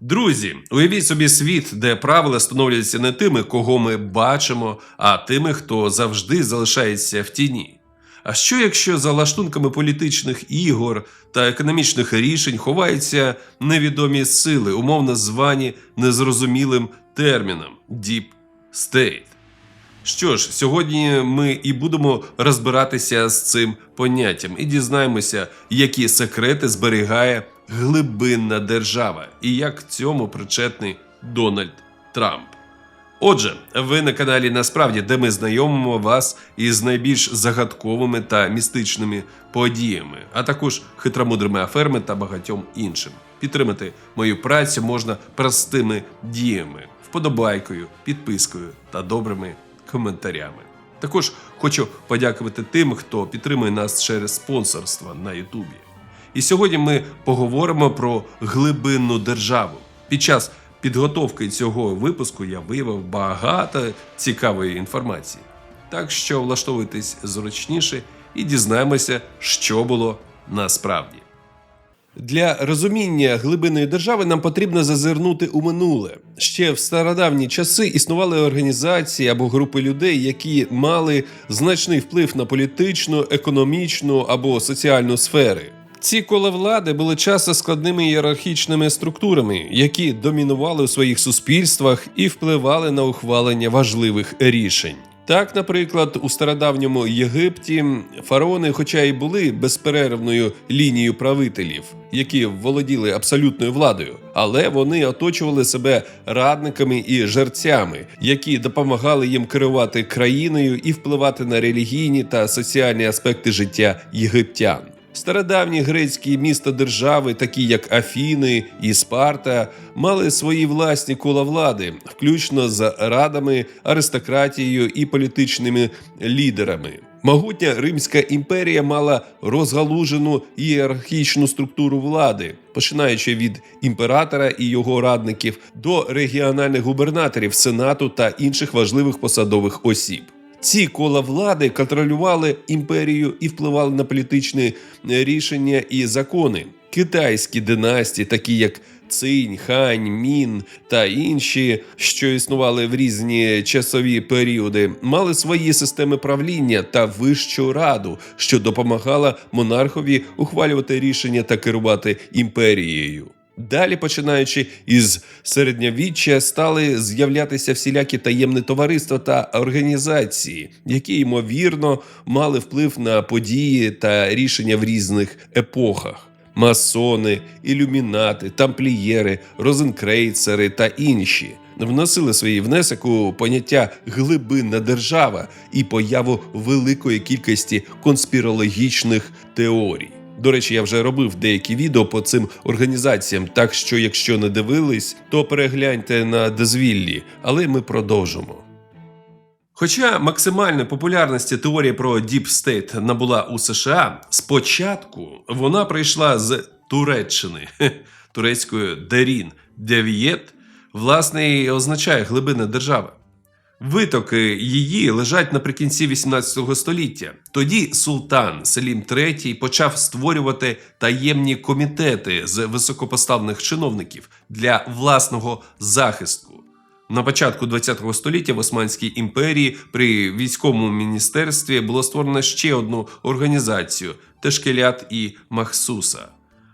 Друзі, уявіть собі світ, де правила становляться не тими, кого ми бачимо, а тими, хто завжди залишається в тіні. А що якщо за лаштунками політичних ігор та економічних рішень ховаються невідомі сили, умовно звані незрозумілим терміном Deep State? Що ж, сьогодні ми і будемо розбиратися з цим поняттям і дізнаємося, які секрети зберігає глибинна держава і як цьому причетний Дональд Трамп. Отже, ви на каналі Насправді, де ми знайомимо вас із найбільш загадковими та містичними подіями, а також хитромудрими аферами та багатьом іншим. Підтримати мою працю можна простими діями, вподобайкою, підпискою та добрими коментарями. Також хочу подякувати тим, хто підтримує нас через спонсорство на Ютубі. І сьогодні ми поговоримо про глибинну державу. Під час підготовки цього випуску я виявив багато цікавої інформації. Так що влаштовуйтесь зручніше і дізнаємося, що було насправді. Для розуміння глибинної держави нам потрібно зазирнути у минуле. Ще в стародавні часи існували організації або групи людей, які мали значний вплив на політичну, економічну або соціальну сфери. Ці кола влади були часто складними ієрархічними структурами, які домінували у своїх суспільствах і впливали на ухвалення важливих рішень. Так, наприклад, у стародавньому Єгипті фараони, хоча й були безперервною лінією правителів, які володіли абсолютною владою, але вони оточували себе радниками і жерцями, які допомагали їм керувати країною і впливати на релігійні та соціальні аспекти життя єгиптян. Стародавні грецькі міста держави, такі як Афіни і Спарта, мали свої власні кола влади, включно з радами, аристократією і політичними лідерами. Могутня Римська імперія мала розгалужену ієрархічну структуру влади, починаючи від імператора і його радників до регіональних губернаторів, сенату та інших важливих посадових осіб. Ці кола влади контролювали імперію і впливали на політичні рішення і закони. Китайські династії, такі як Цинь, Хань, Мін та інші, що існували в різні часові періоди, мали свої системи правління та вищу раду, що допомагала монархові ухвалювати рішення та керувати імперією. Далі, починаючи із середньовіччя, стали з'являтися всілякі таємні товариства та організації, які ймовірно мали вплив на події та рішення в різних епохах. Масони, ілюмінати, тамплієри, розенкрейцери та інші вносили свій внесок у поняття глибинна держава і появу великої кількості конспірологічних теорій. До речі, я вже робив деякі відео по цим організаціям, так що, якщо не дивились, то перегляньте на дозвіллі, але ми продовжимо. Хоча максимальної популярності теорія про Deep State набула у США, спочатку вона прийшла з Туреччини турецькою Дерін Дев'єт, власне, і означає глибина держави. Витоки її лежать наприкінці 18 століття. Тоді султан Селім III почав створювати таємні комітети з високопоставлених чиновників для власного захисту. На початку ХХ століття в Османській імперії при військовому міністерстві було створено ще одну організацію Тешкелят і Махсуса.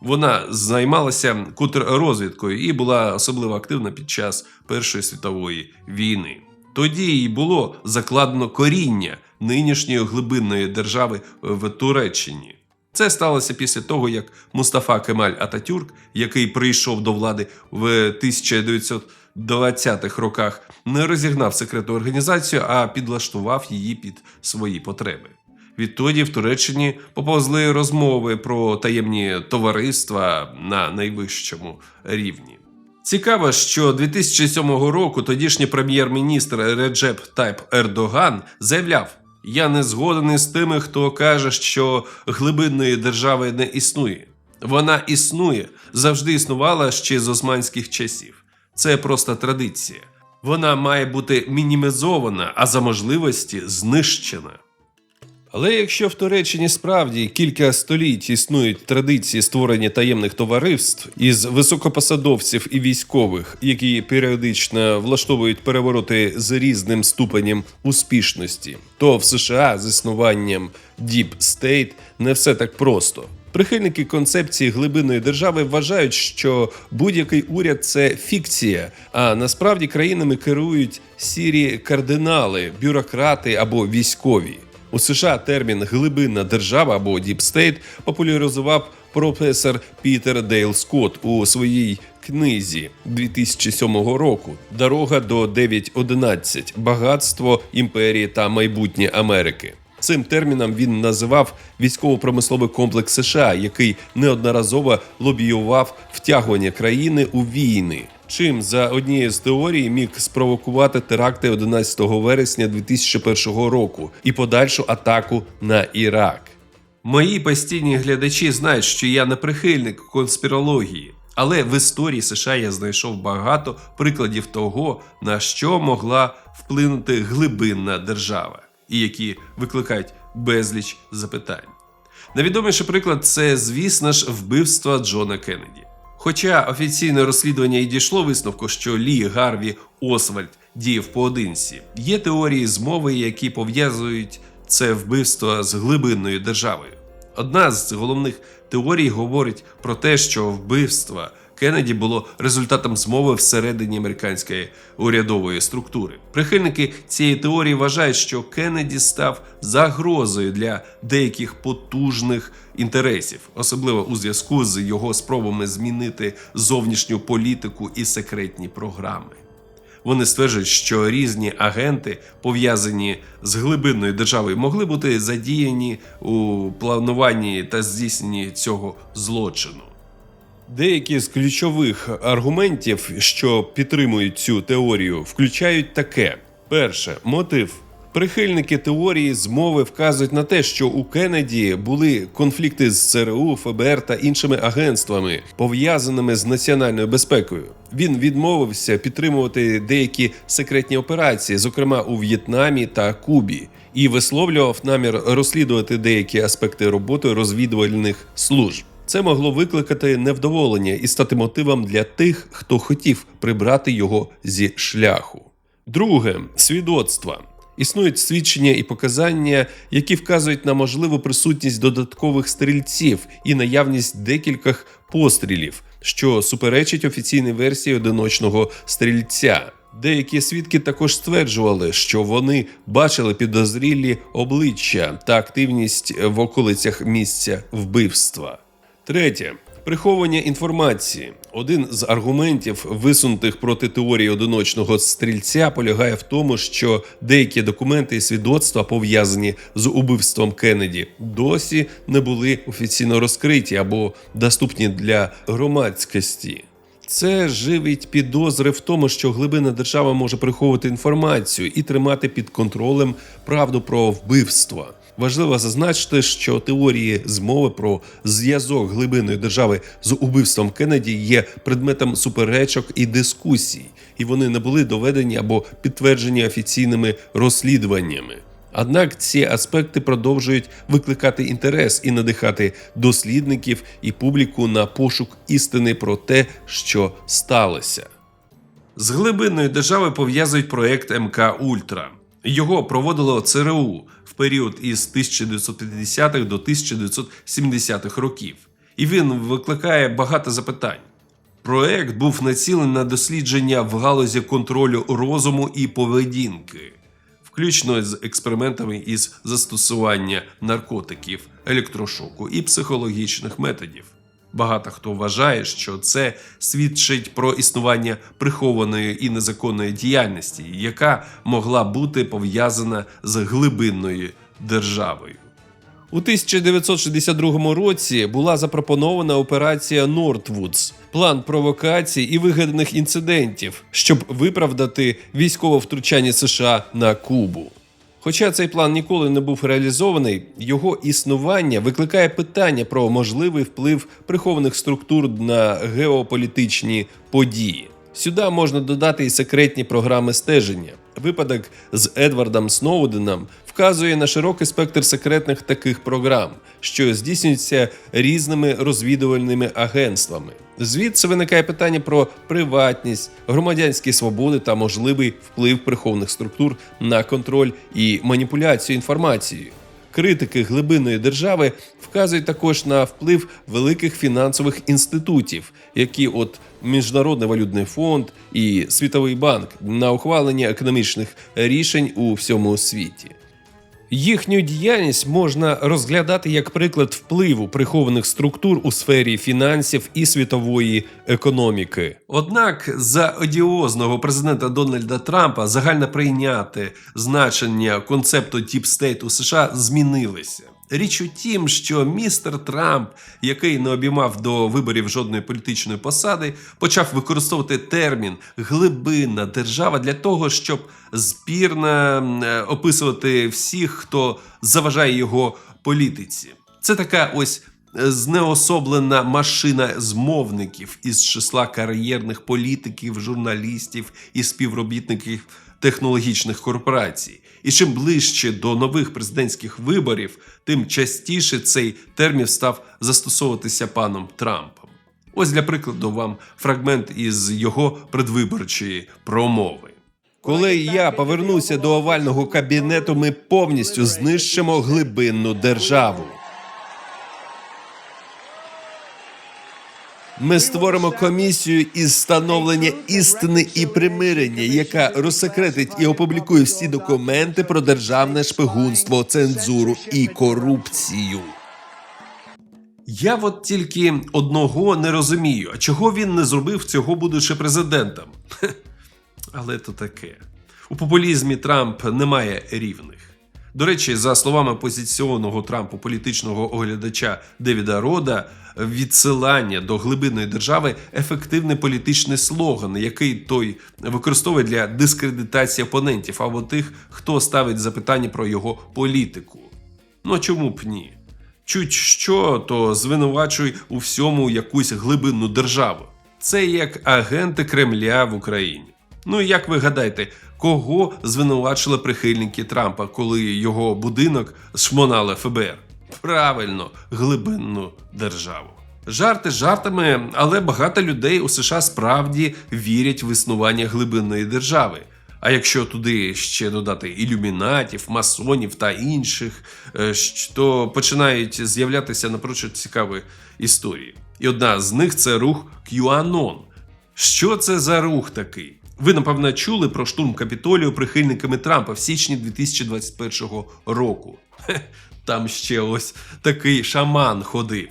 Вона займалася контррозвідкою і була особливо активна під час Першої світової війни. Тоді їй було закладено коріння нинішньої глибинної держави в Туреччині. Це сталося після того, як Мустафа Кемаль Ататюрк, який прийшов до влади в 1920-х роках, не розігнав секретну організацію, а підлаштував її під свої потреби. Відтоді в Туреччині поповзли розмови про таємні товариства на найвищому рівні. Цікаво, що 2007 року тодішній прем'єр-міністр Реджеп Тайп Ердоган заявляв: Я не згоден із тими, хто каже, що глибинної держави не існує. Вона існує, завжди існувала ще з османських часів. Це просто традиція. Вона має бути мінімізована, а за можливості знищена. Але якщо в Туреччині справді кілька століть існують традиції створення таємних товариств із високопосадовців і військових, які періодично влаштовують перевороти з різним ступенем успішності, то в США з існуванням Deep State не все так просто. Прихильники концепції глибинної держави вважають, що будь-який уряд це фікція, а насправді країнами керують сірі кардинали, бюрократи або військові. У США термін глибинна держава або State популяризував професор Пітер Дейл Скотт у своїй книзі 2007 року Дорога до 9.11. Багатство імперії та майбутнє Америки. Цим терміном він називав військово-промисловий комплекс США, який неодноразово лобіював втягування країни у війни. Чим за однією з теорій міг спровокувати теракти 11 вересня 2001 року і подальшу атаку на Ірак. Мої постійні глядачі знають, що я не прихильник конспірології, але в історії США я знайшов багато прикладів того, на що могла вплинути глибинна держава, і які викликають безліч запитань. Найвідоміший приклад це, звісно ж, вбивство Джона Кеннеді. Хоча офіційне розслідування і дійшло висновку, що Лі Гарві Освальд діяв поодинці, є теорії змови, які пов'язують це вбивство з глибинною державою. Одна з головних теорій говорить про те, що вбивство Кеннеді було результатом змови всередині американської урядової структури. Прихильники цієї теорії вважають, що Кеннеді став загрозою для деяких потужних інтересів, особливо у зв'язку з його спробами змінити зовнішню політику і секретні програми. Вони стверджують, що різні агенти, пов'язані з глибинною державою, могли бути задіяні у плануванні та здійсненні цього злочину. Деякі з ключових аргументів, що підтримують цю теорію, включають таке: перше мотив. Прихильники теорії змови вказують на те, що у Кеннеді були конфлікти з ЦРУ, ФБР та іншими агентствами, пов'язаними з національною безпекою. Він відмовився підтримувати деякі секретні операції, зокрема у В'єтнамі та Кубі, і висловлював намір розслідувати деякі аспекти роботи розвідувальних служб. Це могло викликати невдоволення і стати мотивом для тих, хто хотів прибрати його зі шляху. Друге свідоцтва. Існують свідчення і показання, які вказують на можливу присутність додаткових стрільців і наявність декількох пострілів, що суперечить офіційній версії одиночного стрільця. Деякі свідки також стверджували, що вони бачили підозрілі обличчя та активність в околицях місця вбивства. Третє. Приховування інформації. Один з аргументів, висунутих проти теорії одиночного стрільця, полягає в тому, що деякі документи і свідоцтва, пов'язані з убивством Кеннеді, досі не були офіційно розкриті або доступні для громадськості. Це живить підозри в тому, що глибина держава може приховувати інформацію і тримати під контролем правду про вбивство. Важливо зазначити, що теорії змови про зв'язок глибинної держави з убивством Кеннеді є предметом суперечок і дискусій, і вони не були доведені або підтверджені офіційними розслідуваннями. Однак ці аспекти продовжують викликати інтерес і надихати дослідників і публіку на пошук істини про те, що сталося. З глибинною державою пов'язують проект МК Ультра. Його проводило ЦРУ період із 1950-х до 1970-х років, і він викликає багато запитань. Проект був націлений на дослідження в галузі контролю розуму і поведінки, включно з експериментами із застосування наркотиків, електрошоку і психологічних методів. Багато хто вважає, що це свідчить про існування прихованої і незаконної діяльності, яка могла бути пов'язана з глибинною державою. У 1962 році була запропонована операція Нортвудс план провокацій і вигаданих інцидентів, щоб виправдати військове втручання США на Кубу. Хоча цей план ніколи не був реалізований, його існування викликає питання про можливий вплив прихованих структур на геополітичні події. Сюди можна додати і секретні програми стеження, Випадок з Едвардом Сноуденом вказує на широкий спектр секретних таких програм, що здійснюються різними розвідувальними агентствами. Звідси виникає питання про приватність, громадянські свободи та можливий вплив прихованих структур на контроль і маніпуляцію інформацією. Критики глибинної держави вказують також на вплив великих фінансових інститутів, які от Міжнародний валютний фонд і Світовий банк на ухвалення економічних рішень у всьому світі. Їхню діяльність можна розглядати як приклад впливу прихованих структур у сфері фінансів і світової економіки. Однак за одіозного президента Дональда Трампа загально прийняти значення концепту State у США змінилися. Річ у тім, що містер Трамп, який не обіймав до виборів жодної політичної посади, почав використовувати термін глибинна держава для того, щоб збірно е, описувати всіх, хто заважає його політиці. Це така ось е, знеособлена машина змовників із числа кар'єрних політиків, журналістів і співробітників технологічних корпорацій. І чим ближче до нових президентських виборів, тим частіше цей термін став застосовуватися паном Трампом. Ось для прикладу вам фрагмент із його предвиборчої промови. Коли я повернуся до овального кабінету, ми повністю знищимо глибинну державу. Ми створимо комісію із встановлення істини і примирення, яка розсекретить і опублікує всі документи про державне шпигунство, цензуру і корупцію. Я от тільки одного не розумію, чого він не зробив цього, будучи президентом? Але то таке. У популізмі Трамп не має рівних. До речі, за словами опозиційного Трампу політичного оглядача Девіда Рода, відсилання до глибинної держави ефективний політичний слоган, який той використовує для дискредитації опонентів або тих, хто ставить запитання про його політику. Ну а чому б ні? Чуть що, то звинувачуй у всьому якусь глибинну державу. Це як агенти Кремля в Україні. Ну і як ви гадаєте, кого звинувачили прихильники Трампа, коли його будинок шмонали ФБР? Правильно, глибинну державу. Жарти жартами, але багато людей у США справді вірять в існування глибинної держави. А якщо туди ще додати ілюмінатів, масонів та інших, е, то починають з'являтися напрочуд цікаві історії. І одна з них це рух QAnon. Що це за рух такий? Ви, напевно, чули про штурм Капітолію прихильниками Трампа в січні 2021 року. Там ще ось такий шаман ходив.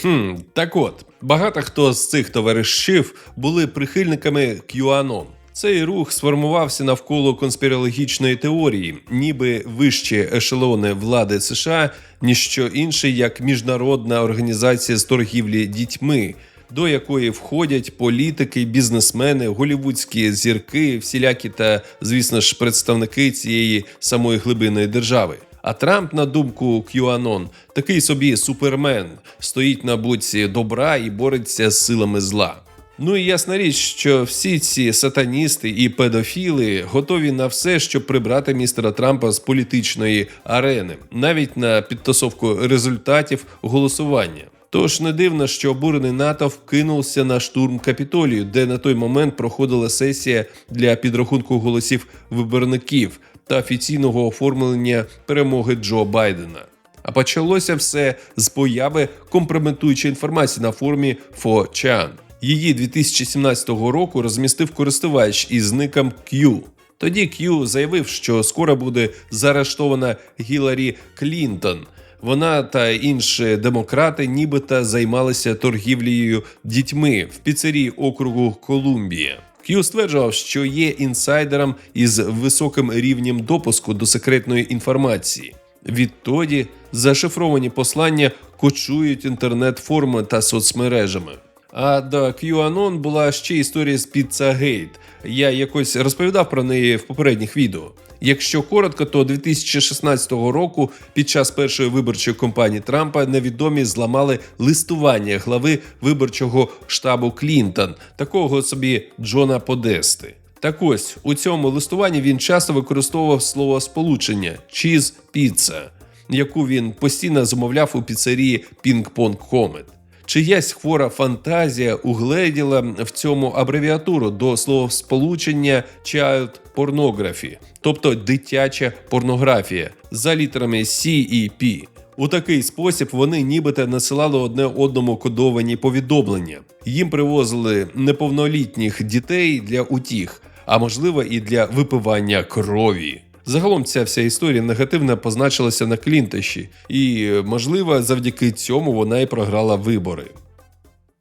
Хм, так от, багато хто з цих товаришів були прихильниками QAnon. Цей рух сформувався навколо конспірологічної теорії, ніби вищі ешелони влади США ніщо інше, як міжнародна організація з торгівлі дітьми, до якої входять політики, бізнесмени, голівудські зірки, всілякі та, звісно ж, представники цієї самої глибинної держави. А Трамп, на думку QAnon, такий собі супермен, стоїть на боці добра і бореться з силами зла. Ну і ясна річ, що всі ці сатаністи і педофіли готові на все, щоб прибрати містера Трампа з політичної арени, навіть на підтасовку результатів голосування. Тож не дивно, що обурений НАТО вкинувся на штурм Капітолію, де на той момент проходила сесія для підрахунку голосів виборників та офіційного оформлення перемоги Джо Байдена. А почалося все з появи компрометуючої інформації на форумі 4chan. Її 2017 року розмістив користувач із ником Q. Тоді Q заявив, що скоро буде заарештована Гіларі Клінтон. Вона та інші демократи нібито займалися торгівлею дітьми в піцерії округу Колумбія. К'ю стверджував, що є інсайдером із високим рівнем допуску до секретної інформації. Відтоді зашифровані послання кочують інтернет-форми та соцмережами. А до QAnon була ще історія з Pizzagate. Я якось розповідав про неї в попередніх відео. Якщо коротко, то 2016 року під час першої виборчої кампанії Трампа невідомі зламали листування глави виборчого штабу Клінтон, такого собі Джона Подести. Так ось у цьому листуванні він часто використовував слово сполучення чіз піца, яку він постійно замовляв у піцерії Пінг-Понг Комет. Чиясь хвора фантазія угледіла в цьому абревіатуру до слова сполучення child pornography, тобто дитяча порнографія за літерами C і P. У такий спосіб вони нібито насилали одне одному кодовані повідомлення. Їм привозили неповнолітніх дітей для утіх, а можливо і для випивання крові. Загалом ця вся історія негативно позначилася на Клінтоші, і, можливо, завдяки цьому вона і програла вибори.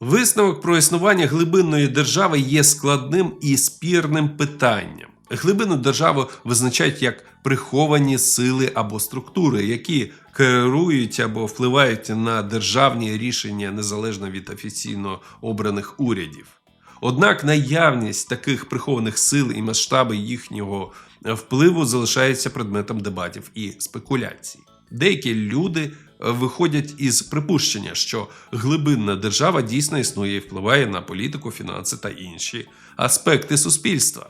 Висновок про існування глибинної держави є складним і спірним питанням. Глибинну державу визначають як приховані сили або структури, які керують або впливають на державні рішення незалежно від офіційно обраних урядів. Однак наявність таких прихованих сил і масштаби їхнього впливу залишається предметом дебатів і спекуляцій. Деякі люди е, виходять із припущення, що глибинна держава дійсно існує і впливає на політику, фінанси та інші аспекти суспільства.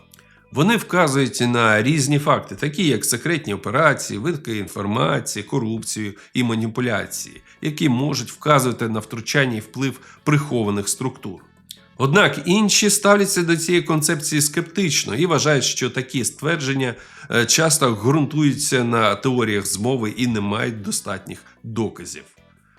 Вони вказують на різні факти, такі як секретні операції, витки інформації, корупцію і маніпуляції, які можуть вказувати на втручання і вплив прихованих структур. Однак інші ставляться до цієї концепції скептично і вважають, що такі ствердження е, часто ґрунтуються на теоріях змови і не мають достатніх доказів.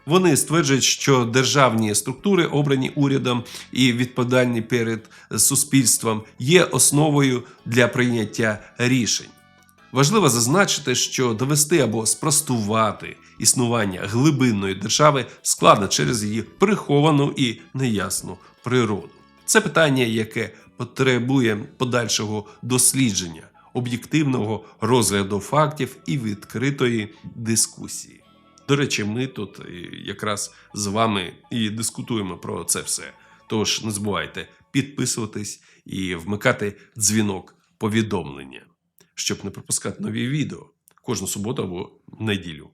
Вони стверджують, що державні структури, обрані урядом і відповідальні перед суспільством, є основою для прийняття рішень. Важливо зазначити, що довести або спростувати існування глибинної держави складно через її приховану і неясну природу. Це питання, яке потребує подальшого дослідження, об'єктивного розгляду фактів і відкритої дискусії. До речі, ми тут е, якраз з вами і дискутуємо про це все. Тож не забувайте підписуватись і вмикати дзвінок повідомлення, щоб не пропускати нові відео кожну суботу або неділю.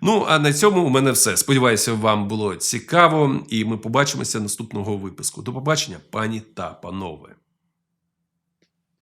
Ну, а на цьому у мене все. Сподіваюся, вам було цікаво, і ми побачимося наступного випуску. До побачення, пані та панове.